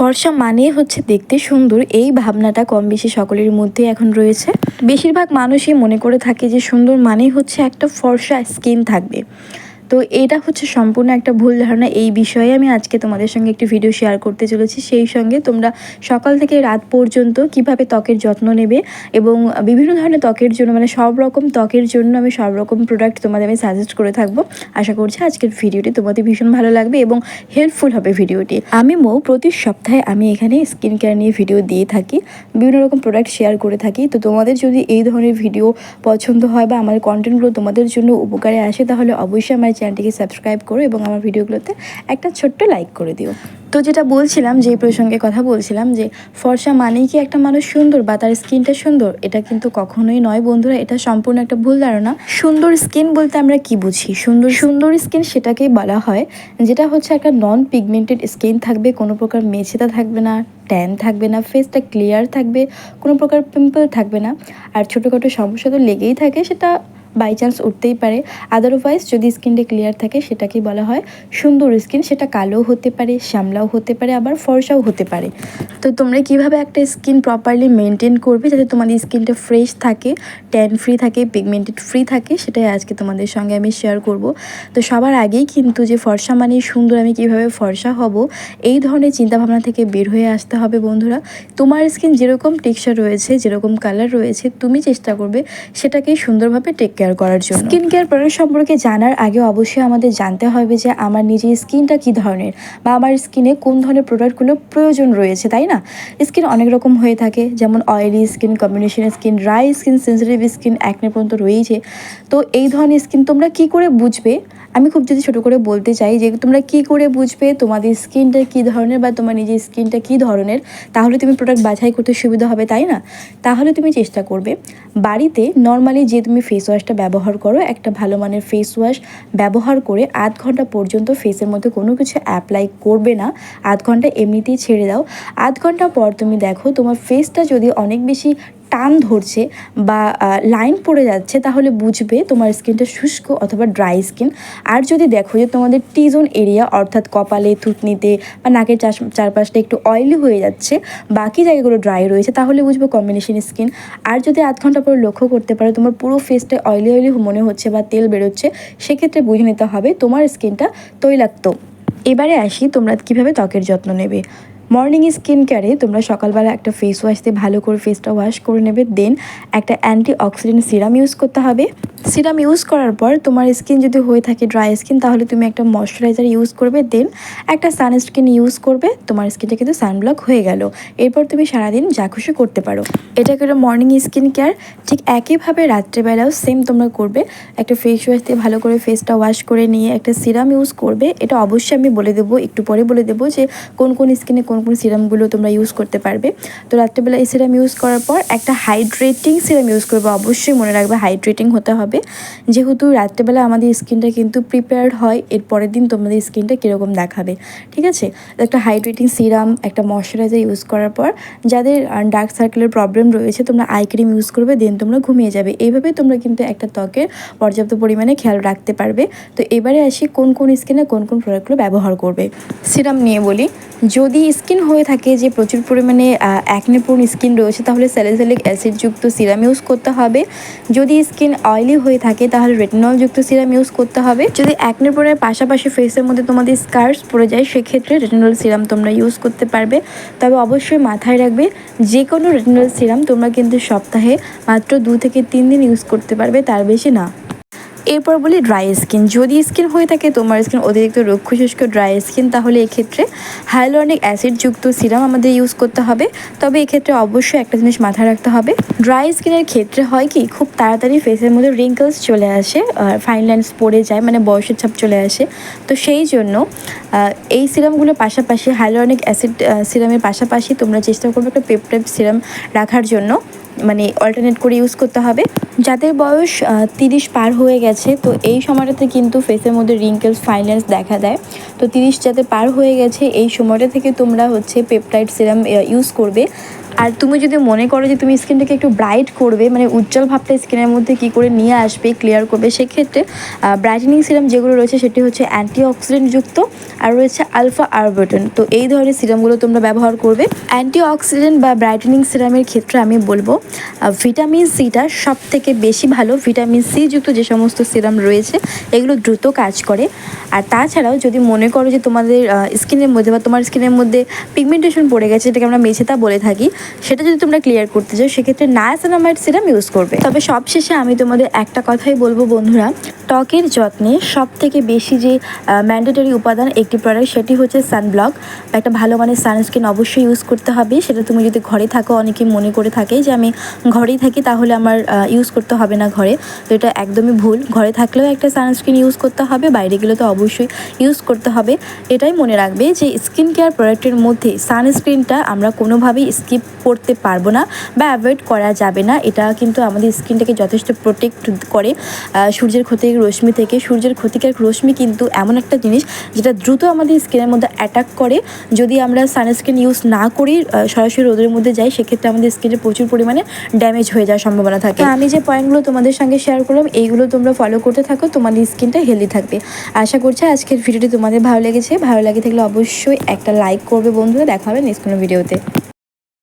ফর্সা মানে হচ্ছে দেখতে সুন্দর। এই ভাবনাটা কম বেশি সকলের মধ্যে এখন রয়েছে। বেশিরভাগ মানুষই মনে করে থাকে যে সুন্দর মানে হচ্ছে একটা ফর্সা স্কিন থাকবে। তো এটা হচ্ছে সম্পূর্ণ একটা ভুল ধারণা। এই বিষয়ে আমি আজকে তোমাদের সঙ্গে একটি ভিডিও শেয়ার করতে চলেছি। সেই সঙ্গে তোমরা সকাল থেকে রাত পর্যন্ত কীভাবে ত্বকের যত্ন নেবে এবং বিভিন্ন ধরনের ত্বকের জন্য মানে সব রকম ত্বকের জন্য আমি সব রকম প্রোডাক্ট তোমাদের আমি সাজেস্ট করে থাকব। আশা করছি আজকের ভিডিওটি তোমাদের ভীষণ ভালো লাগবে এবং হেল্পফুল হবে ভিডিওটি আমি মৌ, প্রতি সপ্তাহে আমি এখানে স্কিন কেয়ার নিয়ে ভিডিও দিয়ে থাকি, বিভিন্ন রকম প্রোডাক্ট শেয়ার করে থাকি। তো তোমাদের যদি এই ধরনের ভিডিও পছন্দ হয় বা আমার কন্টেন্টগুলো তোমাদের জন্য উপকারে আসে, তাহলে অবশ্যই আমার চ্যানেলটিকে সাবস্ক্রাইব করো এবং আমার ভিডিওগুলোতে একটা ছোট্ট লাইক করে দিও। তো যেটা বলছিলাম, যে প্রসঙ্গে কথা বলছিলাম, যে ফর্সা মানেই কি একটা মানুষ সুন্দর বা তার স্কিনটা সুন্দর? এটা কিন্তু কখনোই নয় বন্ধুরা, এটা সম্পূর্ণ একটা ভুল ধারণা। সুন্দর স্কিন বলতে আমরা কি বুঝি? সুন্দর সুন্দর স্কিন সেটাকেই বলা হয়, যেটা হচ্ছে একটা নন পিগমেন্টেড স্কিন থাকবে, কোনো প্রকার মেছেতা থাকবে না ট্যান থাকবে না ফেসটা ক্লিয়ার থাকবে, কোনো প্রকার পিম্পল থাকবে না। আর ছোটোখাটো সমস্যা তো লেগেই থাকে, সেটা বাই চান্স উঠতেই পারে। আদারওয়াইজ যদি স্কিনটা ক্লিয়ার থাকে সেটাকে বলা হয় সুন্দর স্কিন। সেটা কালো হতে পারে, শ্যামলাও হতে পারে, আবার ফর্সাও হতে পারে। তো তোমরা কীভাবে একটা স্কিন প্রপারলি মেনটেন করবে যাতে তোমাদের স্কিনটা ফ্রেশ থাকে ট্যান ফ্রি থাকে পিগমেন্টেড ফ্রি থাকে, সেটাই আজকে তোমাদের সঙ্গে আমি শেয়ার করব। তো সবার আগেই কিন্তু যে ফর্সা মানে সুন্দর আমি কীভাবে ফর্সা হব, এই ধরনের চিন্তাভাবনা থেকে বের হয়ে আসতে হবে বন্ধুরা। তোমার স্কিন যেরকম টেক্সচার রয়েছে, যেরকম কালার রয়েছে, তুমি চেষ্টা করবে সেটাকে সুন্দরভাবে টেক কেয়ার করার জন্য। স্কিন কেয়ার প্রোডাক্ট সম্পর্কে জানার আগে অবশ্যই আমাদের জানতে হবে যে আমার নিজের স্কিনটা কী ধরনের বা আমার স্কিনে কোন ধরনের প্রোডাক্টগুলো প্রয়োজন রয়েছে, তাই না? স্কিন অনেক রকম হয়ে থাকে, যেমন oily skin combination skin dry skin sensitive skin acne পর্যন্ত রয়েছে তো এই ধরনের স্কিন তোমরা কি করে বুঝবে? আমি খুব যদি ছোটো করে বলতে চাই যে তোমরা কি করে বুঝবে তোমাদের স্কিনটা কী ধরনের বা তোমার নিজের স্কিনটা কী ধরনের, তাহলে তুমি প্রোডাক্ট বাছাই করতে সুবিধা হবে, তাই না? তাহলে তুমি চেষ্টা করবে বাড়িতে নর্মালি যে তুমি ফেস ওয়াশটা ব্যবহার করো, একটা ভালো মানের ফেস ওয়াশ ব্যবহার করে আধ ঘণ্টা পর্যন্ত ফেসের মধ্যে কোনো কিছু অ্যাপ্লাই করবে না, আধ ঘণ্টা এমনিতেই ছেড়ে দাও। আধ ঘণ্টা পর তুমি দেখো তোমার ফেসটা যদি অনেক বেশি টান ধরছে বা লাইন পড়ে যাচ্ছে, তাহলে বুঝবে তোমার স্কিনটা শুষ্ক অথবা ড্রাই স্কিন। আর যদি দেখো যে তোমাদের টিজোন এরিয়া অর্থাৎ কপালে, থুতনিতে বা নাকের চারপাশটা একটু অয়েলি হয়ে যাচ্ছে, বাকি জায়গাগুলো ড্রাই রয়েছে, তাহলে বুঝব কম্বিনেশন স্কিন আর যদি আধ ঘণ্টা পর লক্ষ্য করতে পারো, তোমার পুরো ফেসটা অয়েলি অয়েলি মনে হচ্ছে বা তেল বেরোচ্ছে, সেক্ষেত্রে বুঝে নিতে হবে তোমার স্কিনটা তৈলাক্ত। এবারে আসি তোমরা কীভাবে ত্বকের যত্ন নেবে। মর্নিং স্কিন কেয়ারে তোমরা সকালবেলা একটা ফেস ওয়াশ দিয়ে ভালো করে ফেসটা ওয়াশ করে নেবে। দেন একটা অ্যান্টি অক্সিডেন্ট সিরাম ইউজ করতে হবে। সিরাম ইউজ করার পর তোমার স্কিন যদি হয়ে থাকে ড্রাই স্কিন তাহলে তুমি একটা ময়শ্চারাইজার ইউজ করবে। দেন একটা সানস্ক্রিন ইউজ করবে। তোমার স্কিনটা কিন্তু সানব্লক হয়ে গেল। এরপর তুমি সারাদিন যা খুশি করতে পারো। এটা করে মর্নিং স্কিন কেয়ার ঠিক একইভাবে রাত্রেবেলাও সেম তোমরা করবে। একটা ফেস ওয়াশ দিয়ে ভালো করে ফেসটা ওয়াশ করে নিয়ে একটা সিরাম ইউজ করবে। এটা অবশ্যই আমি বলে দেবো, একটু পরে বলে দেবো যে কোন কোন স্কিনে কোন কোন সিরামগুলো তোমরা ইউজ করতে পারবে। তো রাত্রেবেলা এই সিরাম ইউজ করার পর একটা হাইড্রেটিং সিরাম ইউজ করবে। অবশ্যই মনে রাখবে হাইড্রেটিং হতে হবে। যেহেতু রাত্রেবেলা আমাদের স্কিনটা কিন্তু প্রিপেয়ার্ড হয়, এর পরের দিন তোমাদের স্কিনটা কীরকম দেখাবে। ঠিক আছে? একটা হাইড্রেটিং সিরাম, একটা ময়শ্চারাইজার ইউজ করার পর যাদের ডার্ক সার্কেলের প্রবলেম রয়েছে, তোমরা আই ক্রিম ইউজ করবে দেন তোমরা ঘুমিয়ে যাবে। এইভাবে তোমরা কিন্তু একটা ত্বকের পর্যাপ্ত পরিমাণে খেয়াল রাখতে পারবে। তো এবারে আসি কোন কোন স্কিনে কোন কোন প্রোডাক্টগুলো ব্যবহার করবে। সিরাম নিয়ে বলি। যদি স্কিন হয়ে থাকে যে প্রচুর পরিমাণে অ্যাকনেপ্রোন স্কিন রয়েছে, তাহলে স্যালিসালিক অ্যাসিডযুক্ত সিরাম ইউজ করতে হবে। যদি স্কিন অয়েলি হয়ে থাকে, তাহলে রেটিনলযুক্ত সিরাম ইউজ করতে হবে। যদি অ্যাকনেপ্রোনের পাশাপাশি ফেসের মধ্যে তোমাদের স্কার্স পড়ে যায়, সেক্ষেত্রে রেটিনল সিরাম তোমরা ইউজ করতে পারবে। তবে অবশ্যই মাথায় রাখবে যে কোনো রেটিনল সিরাম তোমরা কিন্তু সপ্তাহে মাত্র দু থেকে তিন দিন ইউজ করতে পারবে, তার বেশি না। এরপর বলি ড্রাই স্কিন যদি স্কিন হয়ে থাকে তোমার স্কিন অতিরিক্ত রুক্ষ শুষ্ক ড্রাই স্কিন তাহলে এক্ষেত্রে হাইলোনিক অ্যাসিডযুক্ত সিরাম আমাদের ইউজ করতে হবে। তবে এক্ষেত্রে অবশ্যই একটা জিনিস মাথায় রাখতে হবে ড্রাই স্কিনের ক্ষেত্রে হয় কি, খুব তাড়াতাড়ি ফেসের মধ্যে রিঙ্কলস চলে আসে ফাইন লাইন্স পড়ে যায় মানে বয়সের ছাপ চলে আসে। তো সেই জন্য এই সিরামগুলোর পাশাপাশি হাইলোনিক অ্যাসিড সিরামের পাশাপাশি তোমরা চেষ্টা করবে একটা পেপটাইপ সিরাম রাখার জন্য। মানে অল্টারনেট করে ইউজ করতে হবে। যাদের বয়স তিরিশ পার হয়ে গেছে, তো এই সময়টাতে কিন্তু ফেসের মধ্যে রিঙ্কেলস ফাইন্যান্স দেখা দেয়। তো তিরিশ যাদের পার হয়ে গেছে, এই সময়টা থেকে তোমরা হচ্ছে পেপটাইড সিরাম ইউজ করবে। আর তুমি যদি মনে করো যে তুমি স্কিনটাকে একটু ব্রাইট করবে মানে উজ্জ্বল ভাবটা স্কিনের মধ্যে কি করে নিয়ে আসবে ক্লিয়ার করবে, সেক্ষেত্রে ব্রাইটেনিং সিরাম যেগুলো রয়েছে সেটি হচ্ছে অ্যান্টি অক্সিডেন্ট যুক্ত আর রয়েছে আলফা আরবটন তো এই ধরনের সিরামগুলো তোমরা ব্যবহার করবে। অ্যান্টি অক্সিডেন্ট বা ব্রাইটেনিং সিরামের ক্ষেত্রে আমি বলব ভিটামিন সিটা সব থেকে বেশি ভালো। ভিটামিন সি যুক্ত যে সমস্ত সিরাম রয়েছে, এগুলো দ্রুত কাজ করে। আর তাছাড়াও যদি মনে করো যে তোমাদের স্কিনের মধ্যে বা তোমার স্কিনের মধ্যে পিগমেন্টেশন পড়ে গেছে, যেটাকে আমরা মেঝেতা বলে থাকি সেটা যদি তোমরা ক্লিয়ার করতে চাও, সেক্ষেত্রে নায়াসিনামাইড সিরাম ইউজ করবে। তবে সবশেষে আমি তোমাদের একটা কথাই বলব বন্ধুরা, ত্বকের যত্নে সব থেকে বেশি যে ম্যান্ডেটরি উপাদান একটি প্রোডাক্ট সেটি হচ্ছে সানব্লক বা একটা ভালো মানের সানস্ক্রিন অবশ্যই ইউজ করতে হবে। সেটা তুমি যদি ঘরে থাকো অনেকেই মনে করে থাকে যে, আমি ঘরেই থাকি, তাহলে আমার ইউজ করতে হবে না ঘরে। তো এটা একদমই ভুল। ঘরে থাকলেও একটা সানস্ক্রিন ইউজ করতে হবে, বাইরে গেলে তো অবশ্যই ইউজ করতে হবে। এটাই মনে রাখবে যে স্কিন কেয়ার প্রোডাক্টের মধ্যে সানস্ক্রিনটা আমরা কোনোভাবেই স্কিপ করতে পারব না বা অ্যাভয়েড করা যাবে না। এটা কিন্তু আমাদের স্কিনটাকে যথেষ্ট প্রোটেক্ট করে। সূর্যের ক্ষতিকারক রশ্মি থেকে। সূর্যের ক্ষতিকারক রশ্মি কিন্তু এমন একটা জিনিস যেটা দ্রুত আমাদের স্কিনের মধ্যে অ্যাটাক করে। যদি আমরা সানস্ক্রিন ইউজ না করি সরাসরি রোদের মধ্যে যাই, সেক্ষেত্রে আমাদের স্কিনে প্রচুর পরিমাণে ড্যামেজ হয়ে যাওয়ার সম্ভাবনা থাকে। আমি যে পয়েন্টগুলো তোমাদের সঙ্গে শেয়ার করলাম, এইগুলো তোমরা ফলো করতে থাকো। তোমাদের স্কিনটা হেলদি থাকবে। আশা করছি আজকের ভিডিওটি তোমাদের ভালো লেগেছে। ভালো লাগে থাকলে অবশ্যই একটা লাইক করবে বন্ধুরা। দেখা হবে নেক্সট কোনো ভিডিওতে